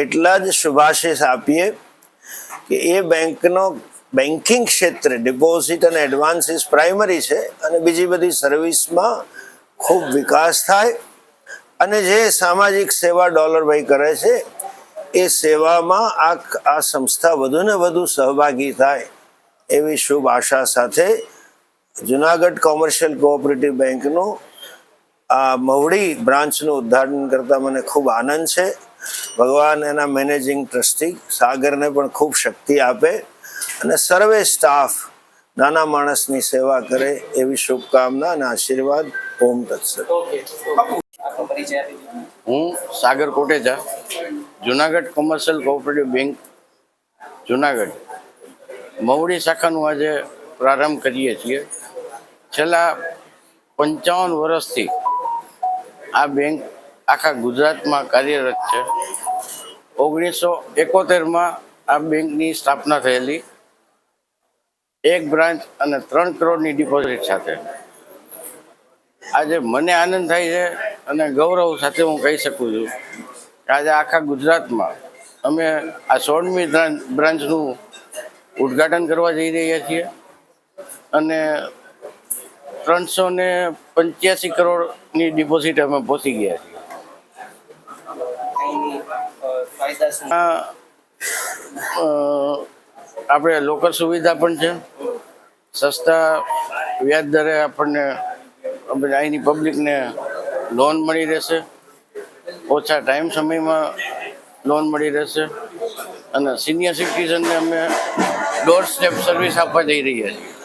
એટલા જ શુભાશીષ આપીએ કે એ બેંકનો બેન્કિંગ ક્ષેત્રે ડિપોઝિટ અને એડવાન્સીસ પ્રાઇમરી છે અને બીજી બધી સર્વિસમાં ખૂબ વિકાસ થાય અને જે સામાજિક સેવા ડોલરભાઈ કરે છે, એ સેવામાં આ આ સંસ્થા વધુ ને વધુ સહભાગી થાય એવી શુભ આશા સાથે જુનાગઢ કોમર્શિયલ કોઓપરેટિવ બેંકનું આ મવડી બ્રાન્ચનું ઉદ્ઘાટન કરતા મને ખૂબ આનંદ છે. ભગવાન એના મેનેજિંગ ટ્રસ્ટી સાગરને પણ ખૂબ શક્તિ આપે અને સર્વે સ્ટાફ નાના માણસની સેવા કરે એવી શુભકામના અને આશીર્વાદ ઓમ તત્સત. આપનો પરિચય આપી દીધો હું Sagar Kotecha Junagadh commercial cooperative bank Junagadh. Mavdi શાખાનું આજે પ્રારંભ કરીએ છીએ. છેલ્લા પંચાવન વર્ષથી આ બેંક આખા ગુજરાતમાં કાર્યરત છે. ઓગણીસો એકોતેરમાં આ બેંકની સ્થાપના થયેલી. એક બ્રાન્ચ અને ત્રણ કરોડની ડિપોઝિટ સાથે. આજે મને આનંદ થાય છે અને ગૌરવ સાથે હું કહી શકું છું કે આજે આખા ગુજરાતમાં અમે આ સોળમી બ્રાન્ચનું ઉદ્ઘાટન કરવા જઈ રહ્યા છીએ અને ત્રણસો ને પંચ્યાસી કરોડની ડિપોઝિટ અમે પહોંચી ગયા છીએ. ફાયદા આપણે લોકર સુવિધા પણ છે. સસ્તા વ્યાજ દરે આપણને અહીંની પબ્લિકને લોન મળી રહેશે. ઓછા ટાઈમ સમયમાં લોન મળી રહેશે. અને સિનિયર સિટીઝનને અમે ડોર સ્ટેપ સર્વિસ આપવા જઈ રહ્યા છીએ.